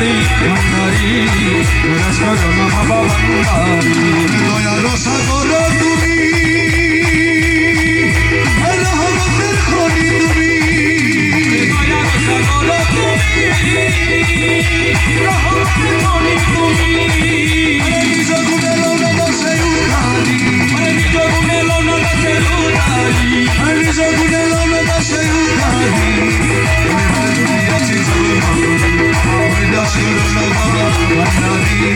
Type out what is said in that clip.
ভান্ডারি রসকরণ বাবা ভান্ডারি দয়ার সাগর তুমি রহমতের খনি তুমি দয়ার সাগর তুমি রহমতের نداری